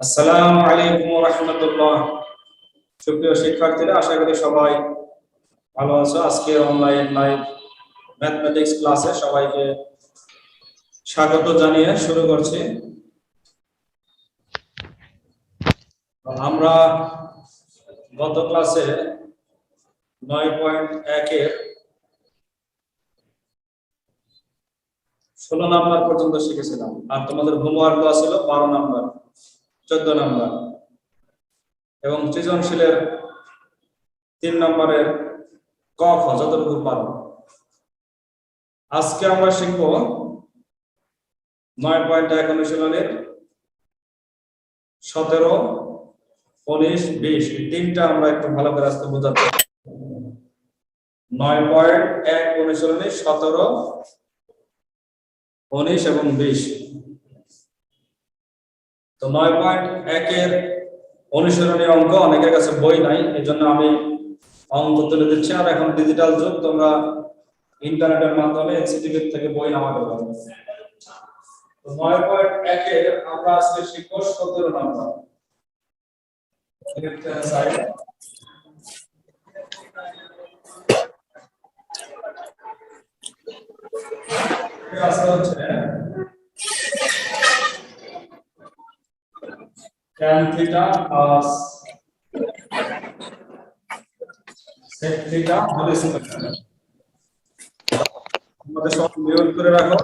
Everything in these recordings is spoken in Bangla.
আসসালামু আলাইকুম রহমতুল্লাহ। সুপ্রিয় শিক্ষার্থীরা, আশা করি সবাই ভালো আছো। আজকে অনলাইন লাইভ ম্যাথমেটিক্স ক্লাসে সবাইকে স্বাগত জানিয়ে শুরু করছি। আমরা গত ক্লাসে নয় পয়েন্ট একের ষোলো নাম্বার পর্যন্ত শিখেছিলাম। আর তোমাদের হোমওয়ার্ক ছিল বারো নাম্বার চোদ্দ নাম্বার। এবং সৃজনশীলের তিন নম্বরের ক খ, যতটুকু পারো। আজকে আমরা শিখব নয় পয়েন্ট এক অনুশীলনের সতেরো, উনিশ, বিশ। এই তিনটা আমরা একটু ভালো করে আজকে বোঝাতে নয় পয়েন্ট এক অনুশীলনী সতেরো, উনিশ এবং বিশ। তো নয় পয়েন্ট একের অনুসরণী অঙ্ক, অনেকের কাছে বই নাই এই জন্য আমি অঙ্ক তুলে দিচ্ছি। আর এখন ডিজিটাল যুগ, তোমরা ইন্টারনেটের মাধ্যমে এনসিটিভি থেকে বই নামাতে পারো। তো নয় পয়েন্ট একের, আমরা আজকে শিখব আজকে হচ্ছে tan theta plus sec theta whole square আমাদের সব মিউট করে রাখো।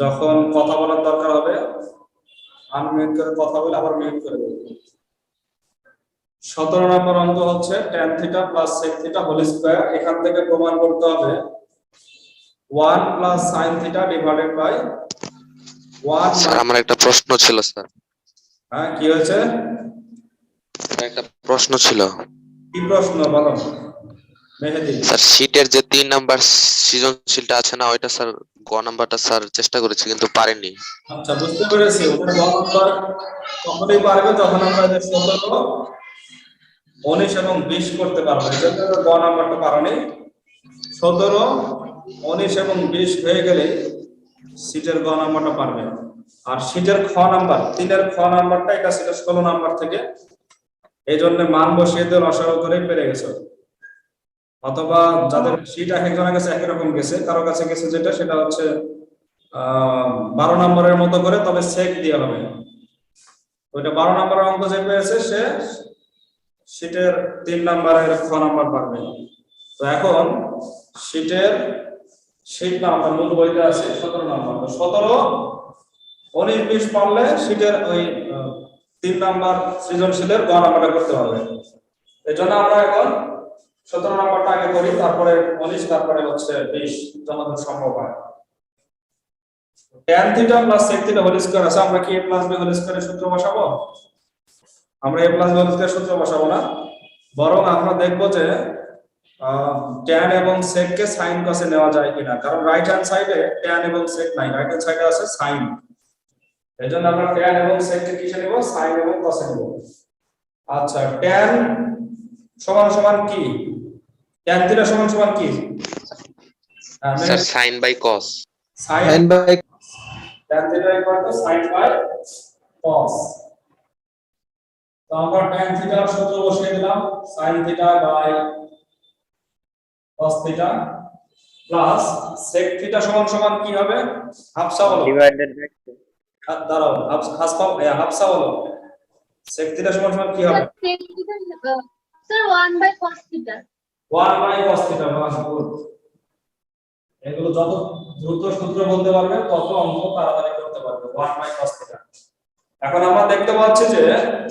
যখন কথা বলার দরকার হবে আনমিউট করে কথা বলে আবার মিউট করে দেবো সতেরো নম্বর অঙ্ক হচ্ছে tan theta plus sec theta whole square এখান থেকে প্রমাণ করতে হবে। 1 plus sin theta divided by 1 sir, আমার একটা প্রশ্ন ছিল, স্যার। হ্যাঁ কি হয়েছে? একটা প্রশ্ন ছিল। কি প্রশ্ন বলো। স্যার শীটের যে তিন নাম্বার সৃজনশীলটা আছে না ওইটা স্যার গ নাম্বারটা স্যার চেষ্টা করেছি কিন্তু পারেনি আচ্ছা বুঝতে পেরেছি। ওখানে গ নম্বর তখনই পারবে যখন আমরা যে সতেরো উনিশ এবং বিশ করতে পারব। এই জন্য গ নাম্বারটা পারোনি। সতেরো উনিশ এবং বিশ হয়ে গেলে সিটের গ নাম্বারটা পারবে। আর সিটের খ নাম্বার, তিনের খ নাম্বারটা এটা ছিল ষোলো নাম্বার থেকে। এই জন্য মান বসিয়ে দিয়ে রসায়ন করে পেরে গেছে। অথবা যাদের সিট এক একজনের কাছে একই রকম গেছে, কারও কাছে গেছে যেটা, সেটা হচ্ছে বারো নম্বরের মতো করে, তবে সেক দিয়ে হবে। ওইটা বারো নম্বরের অঙ্ক যে পেয়েছে, সে সিটের তিন নম্বরের খ নাম্বার পারবে। তো এখন সিটের, সিট নাম্বার, মূল বইতে আছে, সতেরো নম্বর। সতেরো উনিশ বিশ পারলে সিটের ওই তিন নাম্বার সৃজনশীলের গ নাম্বারটা করতে হবে। এই জন্য আমরা এখন সতেরো নম্বরটা আগে করি, তারপরে উনিশ, তারপরে হচ্ছে বিশ, যতদূর সম্ভব হয়। tan theta plus sec theta whole square আছে, আমরা কি a প্লাস b হোল স্কয়ারের সূত্র বসাবো? আমরা a plus b whole square সূত্র বসাবো না। বরং আমরা দেখব যে tan এবং sec কে sin cos নেওয়া যায় কিনা। কারণ রাইট হ্যান্ড সাইডে tan এবং sec নাই রাইট হ্যান্ড সাইডে আছে sin এজন্য আমরা tan এবং sec কে কিসে নেব sin এবং cos এ নেব আচ্ছা tan সমান সমান কি tan থিটা সমান সমান কি হ্যাঁ, sir sine by cos sin by tan theta equal to sin by cos তো আমরা tan theta এর সূত্র বসিয়ে দিলাম sin theta by cos theta plus sec theta সমান সমান কি হবে হাফসা বলো divided by two. হাত দাঁড়াও হাফ হাসপা হাফসা বলো sec theta সমান সমান কি হবে Sir, one by cos theta. 1 by cos theta বাস গুড এগুলো যত দ্রুত সূত্র বলতে পারবে তত অঙ্ক তাড়াতাড়ি করতে পারবে 1 বাই cos theta এখন আমরা দেখতে পাচ্ছি যে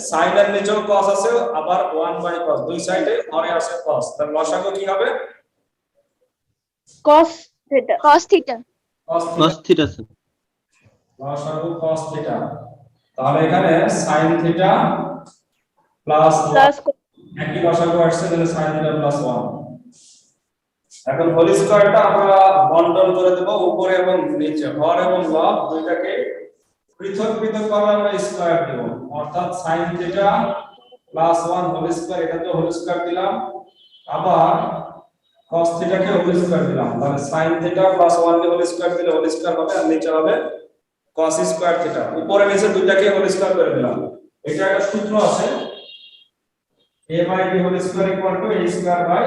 sin এর নিচেও cos আছে আবার 1 বাই cos দুই সাইডে হরে আছে cos তাহলে লসাগু কি হবে Cos theta. Cos theta. cos theta sir. লসাগু cos theta তাহলে এখানে sin theta প্লাস একই লসাগু আসছে তাহলে sin theta প্লাস 1 এখন হোল স্কয়ারটা আমরা বন্টন করে দেব উপরে এবং নিচে। হর এবং লব দুইটাকে পৃথক পৃথক ভাবে আমরা স্কয়ার দেব। অর্থাৎ sin theta plus 1 whole square এটাতে হোল স্কয়ার দিলাম। আবার cos থিটাকে হোল স্কয়ার দিলাম। তাহলে sin থিটা প্লাস 1 কে হোল স্কয়ার দিলে হোল স্কয়ার হবে আর নিচে হবে cos স্কয়ার থিটা উপরে নিচে দুইটাকে হোল স্কয়ার করে দিলাম এটা একটা সূত্র আছে। A by b whole square equal to a square by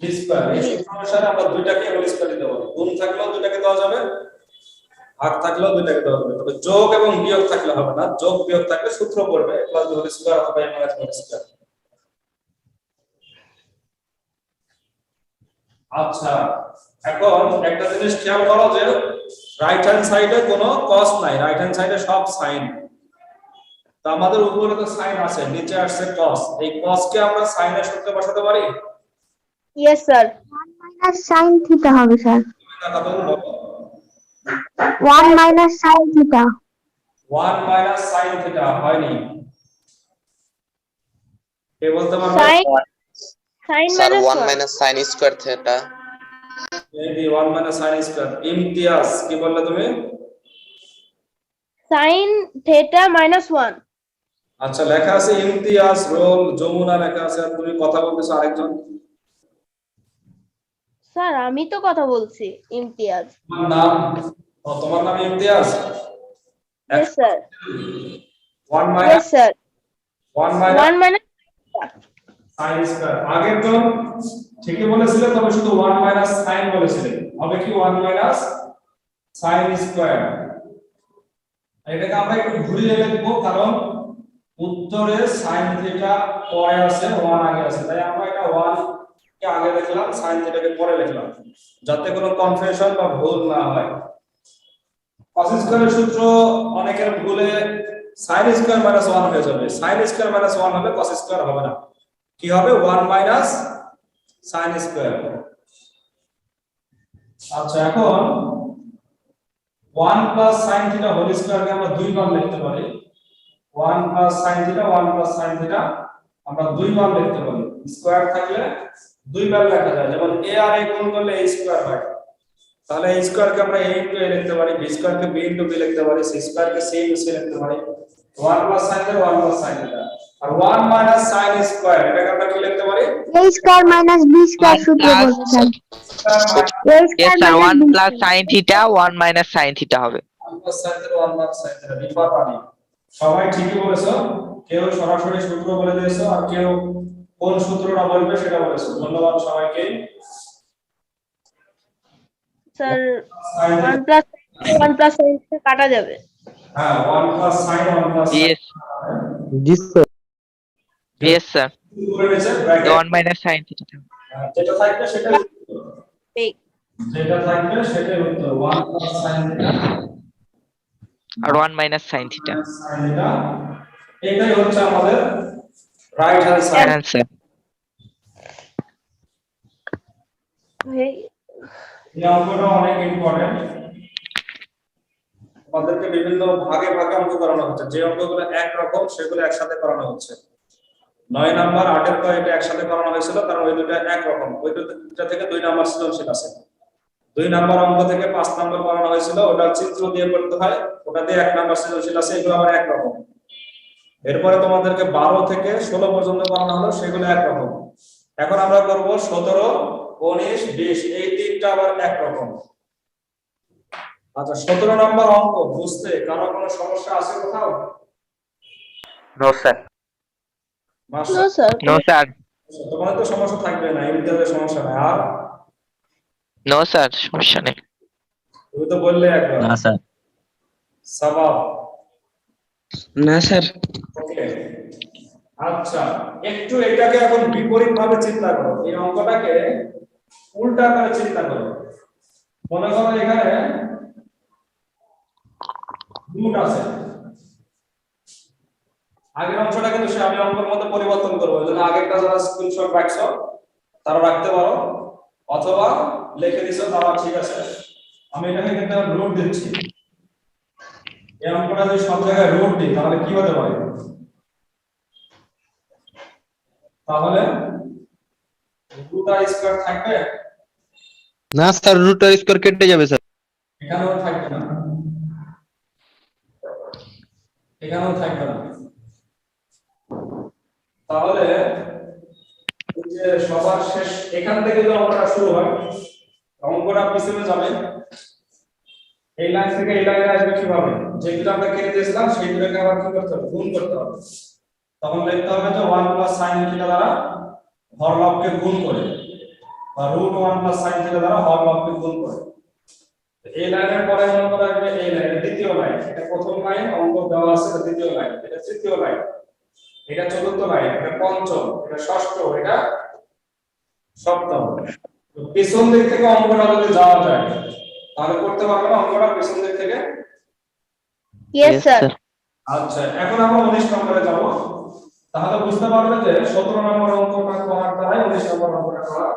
b square এই সূত্র অনুসারে আমরা দুইটাকে হোল স্কয়ার পারব গুণ থাকলেও দুইটাকে দেওয়া যাবে, ভাগ থাকলেও দুইটাকে দেওয়া যাবে। তবে যোগ এবং বিয়োগ থাকলে হবে না। যোগ বিয়োগ থাকলে সূত্র পড়বে। A প্লাস হোল স্কয়ার অথবা a হোল স্কয়ার আচ্ছা এখন একটা জিনিস খেয়াল করো যে রাইট হ্যান্ড সাইডে কোনো কস নাই রাইট হ্যান্ড সাইডে সব সাইন তো আমাদের উপরে তো সাইন আছে নিচে আসছে কস এই কস কে আমরা সাইনের সূত্রে বসাতে পারি? Yes, sir. Minus sine theta হবে স্যার তুমি না কথা one minus sine theta 1 minus sine theta হয়নি। কে বলতে পারবে? Sir minus one one. Minus sine square theta maybe 1 minus sine square Imtiaz কি বললে তুমি Sin theta minus one. আচ্ছা লেখা আছে ইমতিয়াজ রোল যমুনা লেখা আছে আর তুমি কথা বলতেছো আরেকজন স্যার আমি তো কথা বলছি ইমতিয়াজ তোমার নাম ও তোমার নাম Imtiaz sir. 1 minus Yes, sir. 1 sine square. আগের ঠিকই বলেছিলেন তবে শুধু 1 মাইনাস সাইন বলেছিলেন হবে কি 1 মাইনাস সাইন স্কয়ার? এটাকে আমরা একটু ঘুরিয়ে কারণ উত্তরে সাইন থিটা পরে আছে 1 আগে আছে তাই আমরা এটা 1 কে আগে লিখলাম সাইন থিটাকে পরে লিখলাম যাতে কোনো কনফিউশন বা ভুল না হয়। cos স্কয়ারের সূত্র অনেকের ভুলে sin স্কয়ার মাইনাস 1 হয়ে যাবে। sin স্কয়ার মাইনাস 1 হবে cos স্কয়ার হবে না। কি হবে? 1 মাইনাস sin স্কয়ার আচ্ছা এখন 1 প্লাস sin থিটা হোল স্কয়ারকে আমরা দুইবার লিখতে পারি। 1 plus sin theta 1 plus sin theta আমরা দুইবার লিখতে পারি। স্কয়ার থাকলে দুইবার লেখা যায়। যেমন a আর a গুণ করলে a স্কয়ার হয়। তাহলে a স্কয়ার কে আমরা a ইনটু a লিখতে পারি, b স্কয়ার কে b ইনটু b লিখতে পারি, c স্কয়ার কে c ইনটু c লিখতে পারি। 1 প্লাস sin এটা 1 প্লাস sin এটা। আর 1 মাইনাস sin স্কয়ার এটা আমরা কি লিখতে পারি? A square minus b square সূত্র বলতে square 1 plus sin theta 1 minus sin theta হবে। 1 প্লাস 1 সবাই ঠিকই বলেছ। কেউ সরাসরি সূত্র বলে দিয়েছ আর কেউ কোন সূত্রটা বলবে সেটা বলেছ। ধন্যবাদ সবাইকে। স্যার 1 প্লাস 1 প্লাস কাটা যাবে। হ্যাঁ 1 প্লাস sin 1 প্লাস Yes, জি স্যার yes, sir. করে নিচে The bracket one minus sin theta. যেটা থাকবে। ঠিক যেটা থাকবে সেটাই উত্তর। 1 প্লাস sin থিটা আর one minus sin theta. sin theta এটাই হচ্ছে আমাদের রাইট হ্যান্ড সাইড. এই এই অঙ্কটা অনেক ইম্পর্টেন্ট আমাদেরকে বিভিন্ন ভাগে ভাগে অঙ্ক করানো হচ্ছে। যে অঙ্কগুলো একরকম সেগুলো একসাথে করানো হচ্ছে। নয় নাম্বার, আটের পর এটা একসাথে করানো হয়েছিল কারণ ওই দুটো একরকম। ওই দুটা থেকে দুই নাম্বার সৃজনশীল আছে। দুই নাম্বার অঙ্ক থেকে পাঁচ নাম্বার করানো হয়েছিল। ওটা চিত্র দিয়ে করতে হয়। ওটা দিয়ে এক নাম্বার সৃজনশীল আছে, এগুলো আবার একরকম। এরপরে তোমাদেরকে বারো থেকে ষোলো পর্যন্ত করানো হলো, সেগুলো একরকম। এখন আমরা করব সতেরো, উনিশ, বিশ। এই তিনটা আবার একরকম। আচ্ছা সতেরো নম্বর অঙ্ক বুঝতে কারও কোনো সমস্যা আছে কোথাও? Sir. Master, no sir No, sir. তোমাদের তো সমস্যা থাকবে না সমস্যা নাই আর? No, sir. সমস্যা নেই। তুমি তো বললে একবার। না স্যার সবাব। না স্যার ওকে আচ্ছা একটু এটাকে এখন বিপরীত ভাবে চিন্তা করো। এই অঙ্কটাকে উল্টা করে চিন্তা করো। মনে করো এখানে রুট আছে। আগের অংশটা কিন্তু সে আমি অঙ্কের মধ্যে পরিবর্তন করব এই জন্য আগেরটা যারা স্ক্রিনশট রাখছো তারা রাখতে পারো। অথবা লিখে দিছো তারা ঠিক আছে। আমি এটাকে কিন্তু রুট দিচ্ছি। এই অঙ্কটা যদি সব জায়গায় রুট দিই তাহলে কি হতে পারে? তাহলে রুট আর স্কয়ার থাকবে? না স্যার রুট আর স্কোয়ার কেটে যাবে স্যার। এখানেও থাকবে না। এখানেও থাকবে না। তাহলে যে সবার শেষ, এখান থেকে যে অঙ্কটা শুরু হয়, অঙ্কটা পিছনে যাবে। এই লাইন থেকে এই লাইনে আসবে কীভাবে? যেগুলো আমরা কেটে দিয়েছিলাম সেইগুলোকে আবার কি করতে হবে? গুণ করতে হবে। তখন লিখতে হবে যে ওয়ান প্লাস সাইন থিটা দ্বারা হরলবকে গুণ করে, বা root one plus sine theta দ্বারা হরলবকে গুণ করে। এই লাইনের পরে নম্বর আসবে এই লাইন দ্বিতীয় লাইন। এটা প্রথম লাইন অঙ্ক দেওয়া আছে এটা দ্বিতীয় লাইন। এটা তৃতীয় লাইন। এটা চতুর্থ লাইন এটা পঞ্চম এটা ষষ্ঠ এটা সপ্তম। তো পেছন দিক থেকে অঙ্কটা যদি যাওয়া যায় তাহলে করতে পারবে না অঙ্কটা পেছন দিক থেকে? ইয়েস স্যার আচ্ছা এখন আমরা উনিশ নম্বরে যাব। তাহলে বুঝতে পারবে যে সতেরো নম্বর অঙ্কটা করার দ্বারাই উনিশ নম্বর অঙ্কটা করা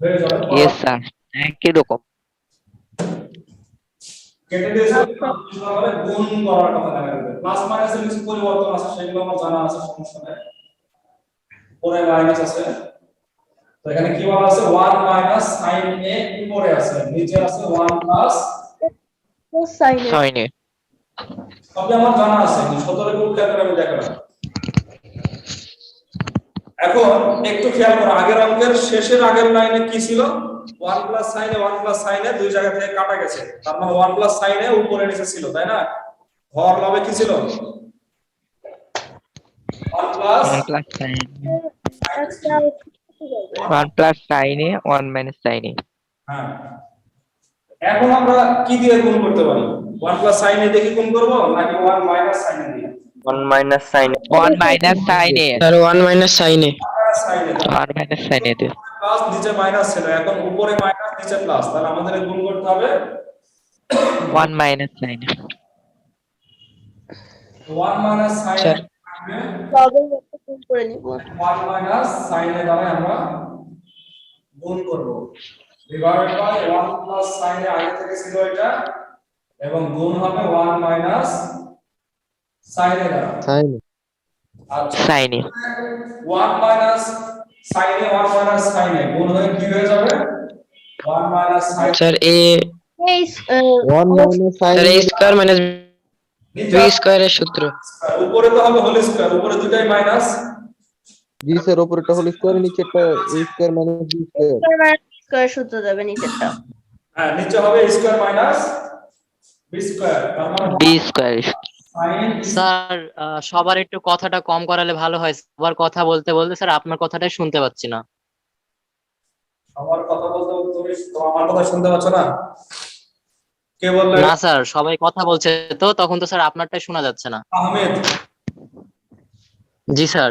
হয়ে যাবে। ইয়েস স্যার একই রকম। কেটে দিয়েছে তাহলে গুণ করার কথা দেখা যাবে। প্লাস মাইনাসের কিছু পরিবর্তন আছে সেগুলো আমার জানা আছে সমস্যা নেই। পরে মাইনাস আছে। তো এখানে কি বলা আছে? 1 মাইনাস sin a উপরে আছে? নিচে আছে 1 প্লাস সাইন সাইনে সবই আমার জানা আছে কিন্তু সতেরো কে উল্লেখ করে আমি দেখালাম এখন একটু খেয়াল করো আগের অঙ্কের শেষের আগের লাইনে কি ছিল? 1 plus sin A 1 plus sin A দুই জায়গা থেকে কাটা গেছে। তার মানে 1 প্লাস sin এ উপরে নিচে ছিল তাই না? হর লবে কি ছিল? 1 plus one plus sine one plus সাইনে ওয়ান মাইনাস সাইনে হ্যাঁ। এখন আমরা কি দিয়ে গুণ করতে পারি? 1 প্লাস sin এ দেখি গুণ করব নাকি 1 মাইনাস sin এ দিয়ে? One minus sine one minus সাইনে ওয়ান মাইনাস সাইনে ওয়ান মাইনাস সাইনে দে প্লাস নিচে মাইনাস ছিল। এখন উপরে মাইনাস নিচে প্লাস তাহলে আমাদের গুণ করতে হবে ওয়ান মাইনাস সাইনে 1 মাইনাস। তবে গুণ করে নিব। 1 মাইনাস sin এর দ্বারা আমরা গুণ করব। Divided by 1 plus sin A আগে থেকে ছিল এটা। এবং গুণ হবে 1 মাইনাস sin এর দ্বারা। সাইন আচ্ছা। সাইনে 1 মাইনাস এ 1 মাইনাস এ। গুণ হয়ে কি হয়ে যাবে? 1 minus sine sir A square minus নিচে বি স্কয়ারের সূত্র উপরে তো হবে হোল স্কয়ার উপরে দুটাই মাইনাস জি স্যার উপরেটা হোল স্কয়ার নিচেরটা A square minus B square square সূত্র যাবে নিচেরটা। হ্যাঁ নিচে হবে স্কয়ার মাইনাস বি স্কয়ার তার মানে বি স্কয়ার স্যার সবার একটু কথাটা কম করালে ভালো হয়। সবার কথা বলতে বলতে স্যার আপনার কথাটাই শুনতে পাচ্ছি না। আমার কথা বলতে তুমি আমার কথা শুনতে পাচ্ছ না? কে বললে না স্যার সবাই কথা বলছে তো তখন তো স্যার আপনারটাই শোনা যাচ্ছে না। আহমেদ। জি স্যার।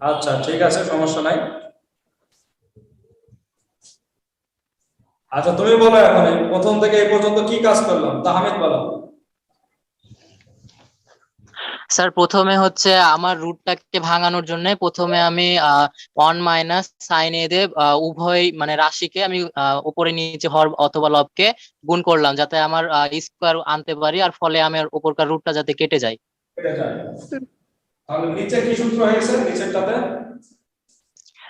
আচ্ছা ঠিক আছে সমস্যা নাই। আচ্ছা তুমি বলো এখন প্রথম থেকে এই পর্যন্ত কি কাজ করলাম? তাহমিদ বলো। স্যার প্রথমে হচ্ছে আমার রুটটাকে ভাঙানোর জন্য প্রথমে আমি ওয়ান মাইনাস সাইন এ দিয়ে আহ, উভয় মানে রাশিকে আমি উপরে নিচে হর অথবা লবকে গুণ করলাম যাতে আমার স্কোয়ার আনতে পারি আর ফলে আমার উপরকার রুটটা যাতে কেটে যায়। তাহলে নিচে কি সূত্র হয়েছে? নিচেরটাতে?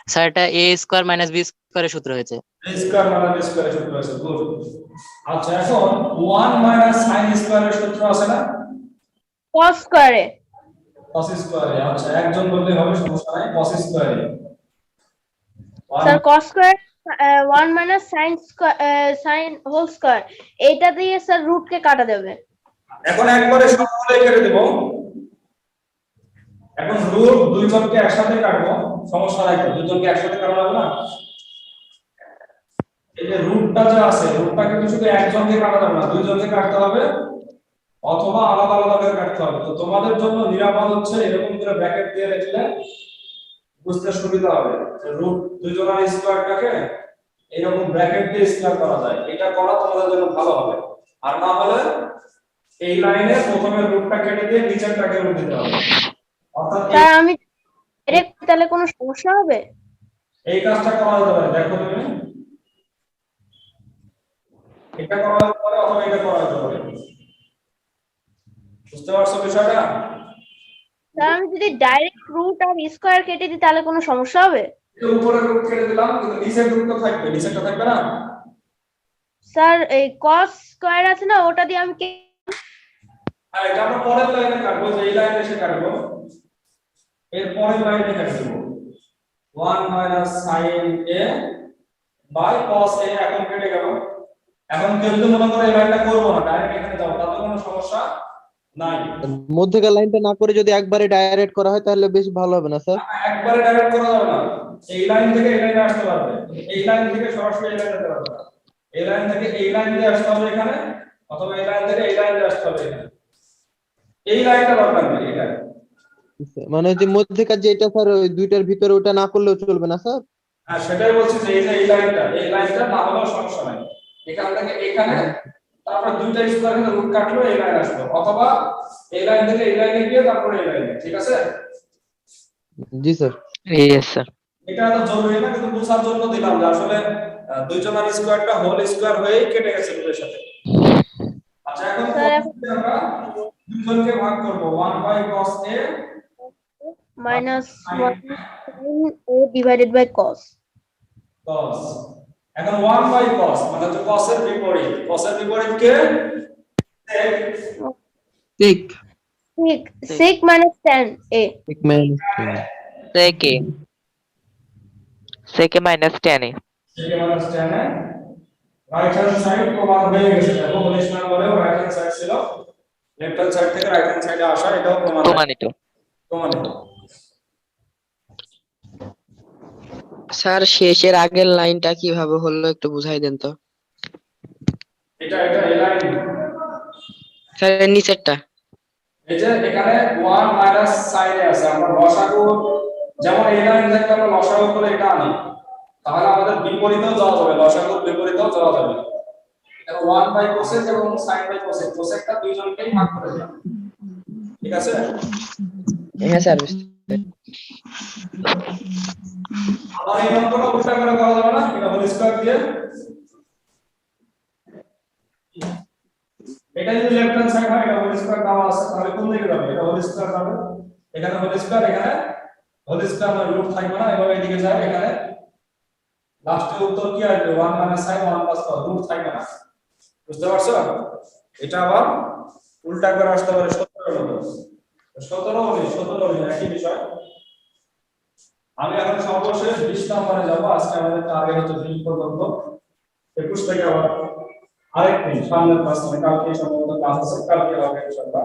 স্যার এটা এ স্কোয়ার মাইনাস বি স্কোয়ারের সূত্র হয়েছে। a স্কয়ার মাইনাস b স্কয়ারের সূত্র আছে গুড আচ্ছা এখন 1 মাইনাস sin স্কয়ারের সূত্র আছে না? Cos স্কয়ারে cos স্কয়ারে আচ্ছা একজন বললে হবে সমস্যা নাই cos স্কয়ারে sir cos square 1 minus sin square sin whole square এইটা দিয়ে স্যার রুট কে কাটা যাবে এখন একবারে সবগুলোই কেটে দেব। এখন রুট দুইজনকে একসাথে কাটবো সমস্যা নাই তো দুইজনকে একসাথে কাটা যাবে না? এই যে রুটটা যে আছে রুটটা কিন্তু শুধু একজনকে কাটা যাবে না দুইজনকে কাটতে হবে। অথবা আলাদা আলাদা করে কাটতে হবে। তো তোমাদের জন্য নিরাপদ হচ্ছে এরকম করে ব্র্যাকেট দিয়ে রাখলে বুঝতে সুবিধা হবে যে রুট দুইজনের স্কোয়ারটাকে এরকম ব্র্যাকেট দিয়ে স্কোয়ার করা যায়। এটা করা তোমাদের জন্য ভালো হবে। আর না হলে এই লাইনে প্রথমে রুটটা কেটে দিয়ে নিচেরটাকে রুট দিতে হবে। অর্থাৎ আমি তাহলে কোনো সমস্যা হবে? এই কাজটা করা যেতে পারে। দেখো তুমি। এটা করা যেতে পারে অথবা এটা করা যেতে পারে। বুঝতে পারছ বিষয়টা? স্যার আমি যদি ডাইরেক্ট রুট আর স্কয়ার কেটে দিই তাহলে কোনো সমস্যা হবে? এর উপরে রুট কেটে দিলাম কিন্তু নিচের রুটটা থাকবে নিচেরটা থাকবে না? স্যার এই cos স্কয়ার আছে না ওটা দিয়ে আমি কে- হ্যাঁ এটা আমরা পরের লাইনে কাটবো যে এই লাইনে এসে কাটবো। এর পরের লাইনে কাটবো। 1 minus sin a by cos a এখন কেটে গেল। এখন কেউ যদি মনে করে এই লাইনটা করব না ডাইরেক্ট এখানে যাব তাতে কোনো সমস্যা মধ্যেকার লাইনটা না করে যদি একবারে ডাইরেক্ট করা হয় তাহলে বেশ ভালো হবে না স্যার একবারে ডাইরেক্ট করা যাবে না এই লাইন থেকে এই লাইনে আসতে পারবে এই লাইন থেকে সরাসরি এই লাইনে যেতে পারবে না এই লাইন থেকে এই লাইন দিয়ে আসতে হবে এখানে অথবা এই লাইন থেকে এই লাইন দিয়ে আসতে হবে এখানে এই লাইনটা দরকার নেই এই লাইন মানে যে মধ্যেকার যেটা স্যার ওই দুইটার ভিতরে ওটা না করলেও চলবে না স্যার হ্যাঁ সেটাই বলছি যে এই যে এই লাইনটা এই লাইনটা না হলেও সমস্যা নাই এখান থেকে এখানে তারপর দুইটা স্কোয়ার এখানে রুট কাটলো এই লাইন আসলো। অথবা এই লাইন থেকে এই লাইনে গিয়ে তারপর এই লাইনে ঠিক আছে? জি স্যার। ইয়েস স্যার এটা তো জরুরি না কিন্তু বুঝার জন্য দিলাম যে আসলে দুইজনের স্কোয়ারটা হোল স্কোয়ার হয়েই কেটে গেছে রুটের সাথে। আচ্ছা এখন আমরা দুইজনকে ভাগ করব। 1 by cos a minus one A divided by cos cos এখন 1 বাই cos মানে হচ্ছে cos এর বিপরীত। cos এর বিপরীত কে? Sec. Sec sec minus tan A এক minus সেকে সেকে minus tan A sec minus tan এ রাইট হ্যান্ড সাইড প্রমাণ হয়ে গেছে। দেখো উনিশ নম্বরে রাইট হ্যান্ড সাইড ছিল। লেফট হ্যান্ড সাইড থেকে রাইট হ্যান্ড সাইডে আসা এটাও প্রমাণ প্রমাণিত। প্রমাণিত। স্যার শেষের আগের লাইনটা কীভাবে হলো একটু বুঝাই দেন তো। এটা এটা এই লাইন স্যার নিচেরটা। এই যে এখানে 1 মাইনাস সাইনে আছে আমরা লসাগু যেমন এই লাইন থেকে আমরা লসাগু করে এটা আনি তাহলে আমাদের বিপরীতেও যাওয়া যাবে লসাগুর বিপরীতেও যাওয়া যাবে। এটা 1 বাই কোসেক এবং সাইন বাই কোসেক কোসেকটা দুইজনকেই ভাগ করে দিলাম ঠিক আছে? হ্যাঁ স্যার এটা হোল স্কয়ার এখানে হোল মানে রুট থাকবে না এভাবে এদিকে যায় এখানে লাস্টে উত্তর কি আসবে 1 মানে sin 1 প্লাস রুট থাকবে না বুঝতে পারছ এটা আবার উল্টা করে আসতে পারে। 17 এর মতো 17 উনিশ 17 উনিশ একই বিষয়। আমি এখন সর্বশেষ বিশ নম্বরে যাব। আজকে আমাদের টার্গেট হচ্ছে বিশ পর্যন্ত। একুশ থেকে আবার আরেকদিন সামনের ক্লাস কালকে সম্ভবত ক্লাস আছে, কালকে হবে ইনশাআল্লাহ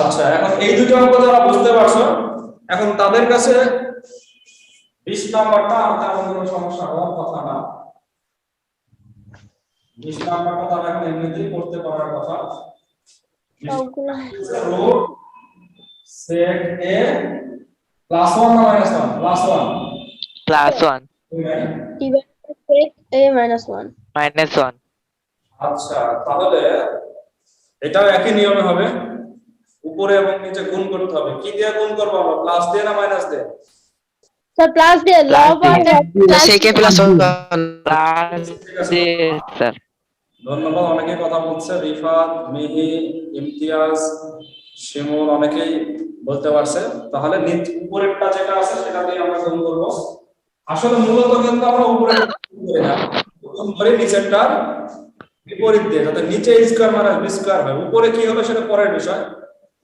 আচ্ছা এখন এই দুটো অঙ্ক যারা বুঝতে পারছ, এখন তাদের কাছে বিশ নাম্বারটা আর তেমন কোনো সমস্যা হওয়ার কথা না। বিশ নাম্বারটা তারা এখন এমনিতেই করতে পারার কথা। সবগুলো root sec a. Plus 1 না minus 1 plus 1 plus one divided by sec A minus one minus one আচ্ছা তাহলে এটাও একই নিয়মে হবে। উপরে এবং নিচে গুণ করতে হবে। কি দিয়ে গুণ করব আমরা? প্লাস দিয়ে না মাইনাস দিয়ে? স্যার প্লাস দিয়ে লব আর সেকে প্লাস প্লাস স্যার ধন্যবাদ, অনেকে কথা বলছে, রিফাত, মিহি, ইমতিয়াজ, শিমুল অনেকেই বলতে পারছে। তাহলে উপরেরটা যেটা আছে সেটা দিয়ে আমরা গুণ করব। আসলে মূলত কিন্তু আমরা উপরে গুণ করি নিচেরটার বিপরীত দিয়ে, যাতে নিচে স্কোয়ার মাইনাস বি স্কোয়ার হয়। উপরে কি হবে সেটা পরের বিষয়।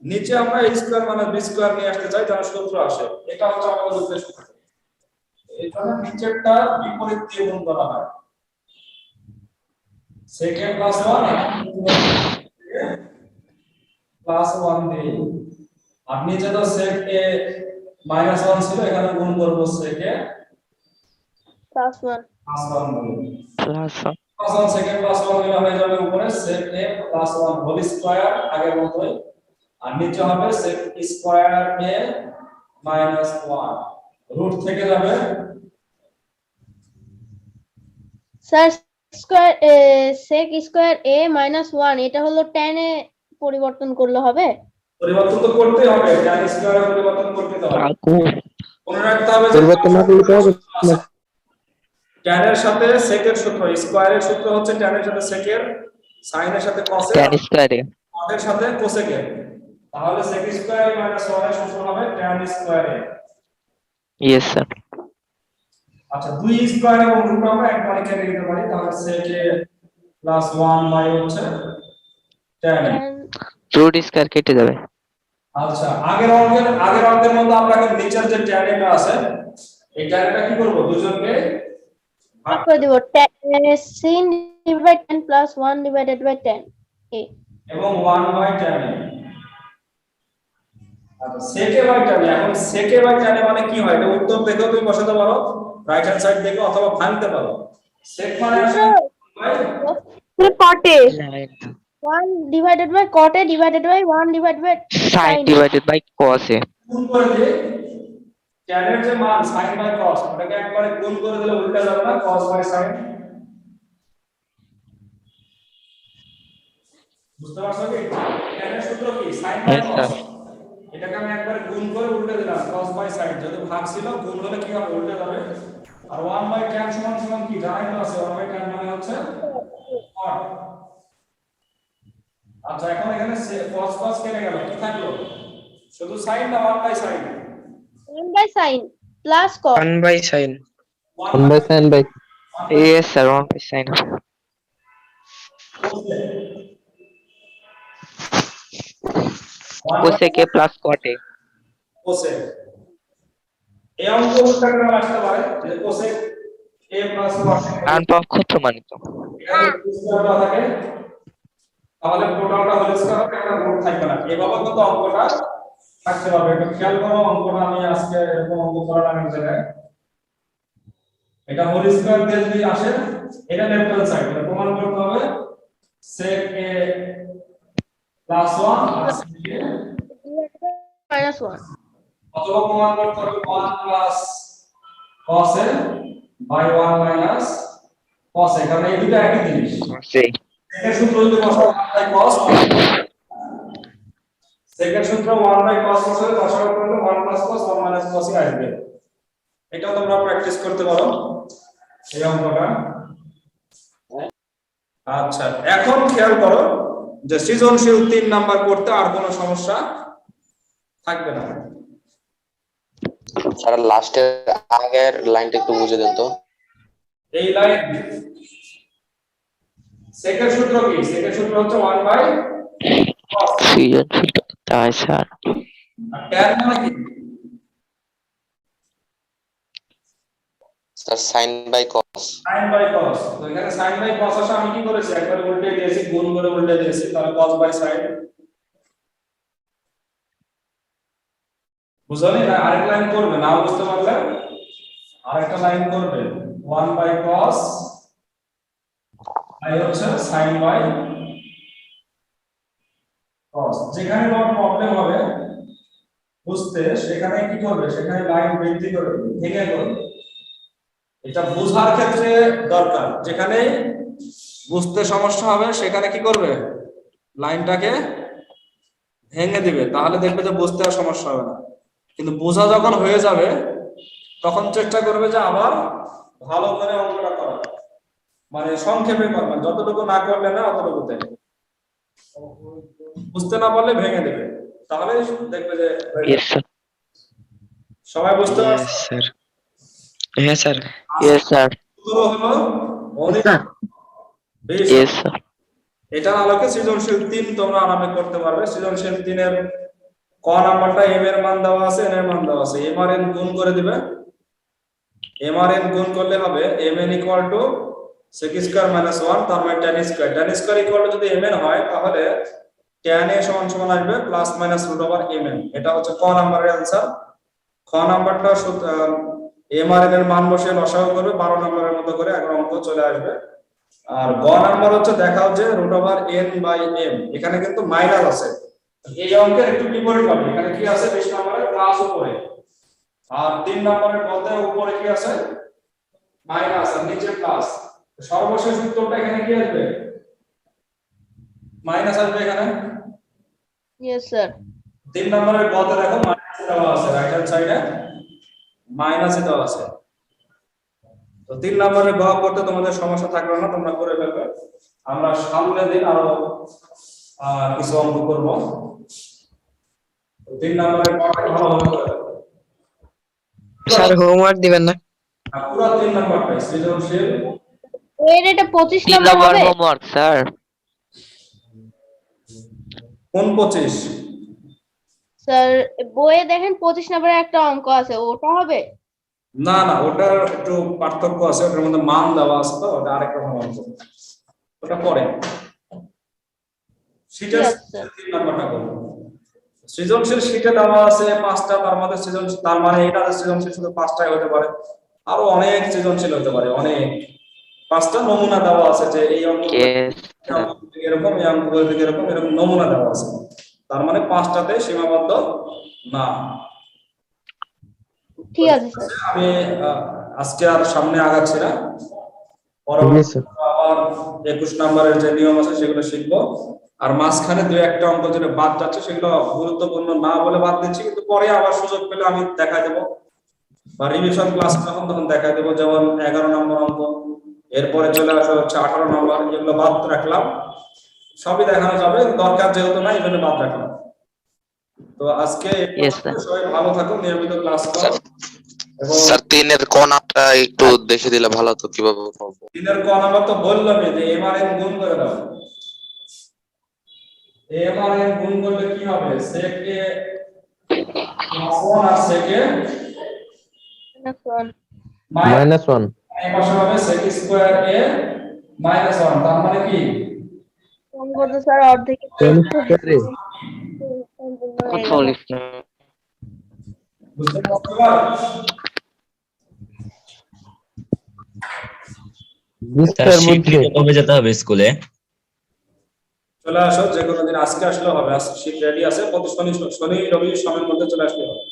নিচে আমরা স্কোয়ার মাইনাস বি স্কোয়ার নিয়ে আসতে চাই, যেন সূত্র আসে। এটা হচ্ছে আমাদের উদ্দেশ্য। জন্য নিচেরটা বিপরীত দিয়ে গুণ করা হয়। Second plus one plus one দিই আর নিচে তো সেক এ মাইনাস ওয়ান ছিল এখানে গুণ করব সেকে plus one plus one plus one plus one second প্লাসগুলো হয়ে যাবে উপরে sec A plus one whole square আগের মতোই। আর নিচে হবে sec square A minus one root থেকে যাবে। Sir square sec square A minus one এটা হলো টেন এ পরিবর্তন করলে হবে? পরিবর্তন তো করতে হবে ট্যান স্কোয়ারে পরিবর্তন করতে হবে। কাকু মনে রাখতে হবে যে পরিবর্তন না করলে তো হবে না। ট্যানের সাথে সূত্র সূত্র হচ্ছে সাথে সাথে স্কোয়ারে সাথে কোসেকের তাহলে sec স্কয়ার মাইনাস 1 এর সূত্র হবে tan square A. Yes sir আচ্ছা দুই স্কয়ার এবং রুট আমরা একবারে কেটে দিতে পারি। তাহলে sec প্লাস 1 বাই হচ্ছে tan এ। রুট স্কোয়ার কেটে যাবে। আচ্ছা আগের অঙ্কের আগের অঙ্কের মধ্যে আমরা এখন নিচের যে tan এটা আছে এই tan কি করব? দুজনকে ভাগ করে দিব sin divide tan plus one divided by tan এবং ওয়ান বাই টেন আচ্ছা সেকে বাই টেন এখন সেকে বাই টেন মানে কি হয়? এটা উত্তর দেখেও তুমি বসাতে পারো। রাইট হ্যান্ড সাইড দেখে অথবা ভাঙতে পারো। সেক মানে আসলে কটে Nine. One divided by কটে divided by one divide by Sine divided by cos A. গুণ করে এর যে মান sin বাই cos ওটাকে একবারে গুণ করে দিলে উল্টে যাবে না cos বাই sin বুঝতে পারছ কি? tan এর সূত্র কি? Sin বাই cos এটাকে আমি একবারে গুণ করে উল্টে দিলাম cos বাই sin যদি ভাগ ছিল গুণ হলে কি হবে? উল্টে যাবে। আর 1 বাই tan সমান সমান কি জানাই তো আছে 1 বাই tan মানে হচ্ছে cot আচ্ছা এখন এখানে cos cos কেটে গেল কি থাকল? শুধু sin না 1 by sin one by sine plus cot one by sine one by sine by Yes, sir. One by sine হবে। cosec A plus cot A. Cosec এই অঙ্ক করে আসতে পারে যে কোসেক a প্লাস কোসেক ডান পক্ষ প্রমাণিত। থাকে তাহলে টোটালটা হোল স্কয়ার হবে একটা রুট থাকবে না। এভাবে কিন্তু অঙ্কটা? থাকতে পারবে একটু খেয়াল করো অঙ্কটা আমি আজকে এরকম অঙ্ক করার এক জায়গায় এটা হোল স্কয়ার দিয়ে যদি আসে এটা লেফট হ্যান্ড সাইড এটা প্রমাণ করতে হবে। sec a প্লাস 1 আর sec a মাইনাস ওয়ান অথবা প্রমাণ করতে হবে 1 plus cos a by 1 minus cos a কারণ এই দুটো একই জিনিস। সেই সেকেন্ড সূত্র যদি 1 বাই cos সেকেন্ড সূত্র 1 বাই cos cos বসালে বসাও করলে 1 প্লাস cos 1 মাইনাস cos ই আসবে। এটাও তোমরা প্র্যাকটিস করতে পারো এই অঙ্কটা। আচ্ছা এখন খেয়াল করো যে সৃজনশীল তিন নাম্বার করতে আর কোনো সমস্যা থাকবে না। স্যার লাস্টের আগের লাইনটা একটু বুঝে দেন তো। এই লাইন সেকেন্ড সূত্র কি? সেকেন্ড সূত্র হচ্ছে 1 বাই cos সৃজনশীল তাই স্যার। আর tan মানে কি? Sir sine by cos sin by cos তো এখানে sin বাই cos আসে আমি কি করেছি? একবার উল্টে দিয়েছি গুণ করে উল্টে দিয়েছি তাহলে cos বাই sin বুঝলি? না, আরেক লাইন করবে না বুঝতে পারলে? আরেকটা লাইন করবে। 1 বাই cos আই হচ্ছে sin বাই cos যেখানে তোমার প্রবলেম হবে, বুঝতে সেখানে কি করবে? সেখানে লাইন বৃদ্ধি করবে ভেঙে করবে। এটা বোঝার ক্ষেত্রে দরকার। যেখানে বুঝতে সমস্যা হবে, সেখানে কি করবে? লাইনটাকে ভেঙে দিবে। তাহলে দেখবে যে বুঝতে আর সমস্যা হবে না। কিন্তু বোঝা যখন হয়ে যাবে তখন চেষ্টা করবে যে আবার ভালো করে অঙ্কটা করা মানে সংক্ষেপে করবে যতটুকু না করলে না অতটুকুতে বুঝতে না পারলে ভেঙে দেবে। তাহলে দেখবে যে সবাই বুঝতে পারছে? স্যার হ্যাঁ স্যার ইয়েস স্যার সূত্র হলো ইয়েস স্যার এটার আলোকে সৃজনশীল তিন তোমরা আরামে করতে পারবে। সৃজনশীল তিনের ক নাম্বারটা এম এর মান দেওয়া আছে এন এর মান দেওয়া আছে। এম আর এন গুণ করে দিবে। এম আর এন গুণ করলে হবে M N equal to sec square minus one তার মানে tan square tan square equal যদি এম এন হয়, তাহলে টেন এ সমান সমান আসবে plus minus root over M N এটা হচ্ছে ক নাম্বারের অ্যান্সার খ নাম্বারটা এম আর এন এর মান বসে লসাগু করবে, বারো নম্বরের মতো করে এক অঙ্ক চলে আসবে। আর গ নাম্বার হচ্ছে দেখাও যে root over N by M এখানে কিন্তু মাইনাস আছে। এই অঙ্কের একটু বিপরীত হবে। এখানে কি আছে? বিশ নম্বরে প্লাস উপরে। আর তিন নম্বরের বলতে উপরে কি আছে? মাইনাস আর নিচে প্লাস সর্বশেষ উত্তরটা এখানে কি আসবে? মাইনাস আসবে এখানে? ইয়েস স্যার তিন নম্বরের বলতে দেখো মাইনাস দেওয়া আছে রাইট হ্যান্ড সাইডে মাইনাস দেওয়া আছে। তো তিন নম্বরের গ করতে তোমাদের সমস্যা থাকবে না তোমরা করে ফেলবে। আমরা সামনে দিন আরও কিছু অঙ্ক করব। তিন নম্বরের গটা ভালোভাবে করে। স্যার হোমওয়ার্ক দিবেন না। পুরো তিন নম্বরটাই সৃজনশীল। এর এটা পঁচিশ তিন নম্বর নম্বর হবে? Homework sir. কোন পঁচিশ? স্যার বইয়ে দেখেন পঁচিশ নম্বরের একটা অঙ্ক আছে ওটা হবে? না না ওটার একটু পার্থক্য আছে ওটার মধ্যে মান দেওয়া আছে তো ওটা আরেক রকম অঙ্ক ওটা পরে। ঠিক তিন নাম্বারটা করব সৃজনশীল শীটে দেওয়া আছে পাঁচটা তার মধ্যে সৃজনশীল তার মানে এটা সৃজনশীল শুধু পাঁচটাই হতে পারে। আরও অনেক সৃজনশীল হতে পারে অনেক। পাঁচটা নমুনা দেওয়া আছে যে এই অঙ্ক এরকম এই থেকে এরকম এরকম নমুনা দেওয়া আছে। তার মানে পাঁচটাতে সীমাবদ্ধ না। ঠিক আছে আমি আহ, আজকে আর সামনে আগাচ্ছি না। পরবর্তী আবার একুশ নাম্বারের যে নিয়ম আছে সেগুলো শিখব। আর মাঝখানে দু একটা অঙ্ক যেটা বাদ যাচ্ছে সেগুলো গুরুত্বপূর্ণ না বলে বাদ দিচ্ছি কিন্তু পরে আবার সুযোগ পেলে আমি দেখা দেবো। বা রিভিশন ক্লাস যখন তখন দেখা দেবো যেমন এগারো নম্বর অঙ্ক। এরপরে চলে আসা হচ্ছে আঠারো নম্বর যেগুলো বাদ রাখলাম। সবই দেখানো যাবে দরকার যেহেতু নাই এই জন্য বাদ রাখলাম। তো আজকে সবাই ভালো থাকুন নিয়মিত ক্লাস করো স্যার তিনের একটু দেখে দিলে ভালো হতো কীভাবে করব? দিনের ক নাম্বার তো বললামই যে এমআরএন গুণ করে দাও। এমআরএন গুণ করলে কি হবে? sec এ plus one আর sec A minus minus one. এই পাশে হবে sec square A minus one তার মানে কি? অঙ্ক তো স্যার অর্ধেক. বুঝতে পারছ এবার? স্যার শীত কবে যেতে হবে স্কুলে? চলে আসো যে কোনো দিন আজকে আসলেও হবে। শীত রেডি আছে প্রতি শনি শনি রবি সময়ের মধ্যে চলে আসলে হবে।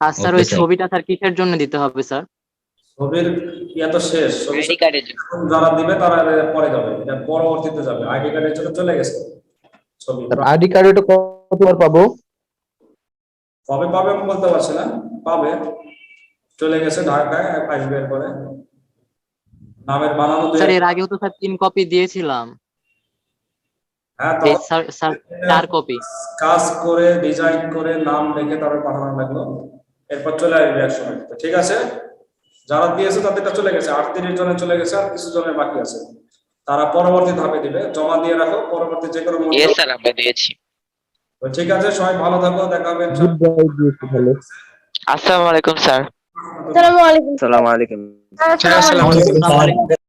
আর স্যার ওই ছবিটা স্যার কিসের জন্য দিতে হবে স্যার? ছবির ইয়া তো শেষ। আইডি কার্ডের জন্য। যারা দিবে তারা পরে যাবে। এটা পরবর্তীতে যাবে। আইডি কার্ডের জন্য চলে গেছে। ছবি। আইডি কার্ড এটা কতবার পাবো? কবে পাবে আমি বলতে পারছি না। পাবে। চলে গেছে ঢাকায় আসবে এরপরে। নামের বানানো স্যার এর আগেও তো স্যার তিন কপি দিয়েছিলাম। হ্যাঁ চার কপি। কাজ করে ডিজাইন করে নাম লিখে তারপরে পাঠানো লাগল। এরপর চলে আসবে এক সময়। তো ঠিক আছে? যারা দিয়েছে তাদেরটা চলে গেছে। আটত্রিশ জনের চলে গেছে আর কিছু জনের বাকি আছে। তারা পরবর্তী ধাপে দিবে। জমা দিয়ে রাখো। পরবর্তী যে কোনো স্যার আমরা দিয়েছি। ঠিক আছে সবাই ভালো থাকো। দেখা হবে আসসালামু আলাইকুম স্যার। আসসালামু আলাইকুম। আসসালামু আলাইকুম। আসসালামু আলাইকুম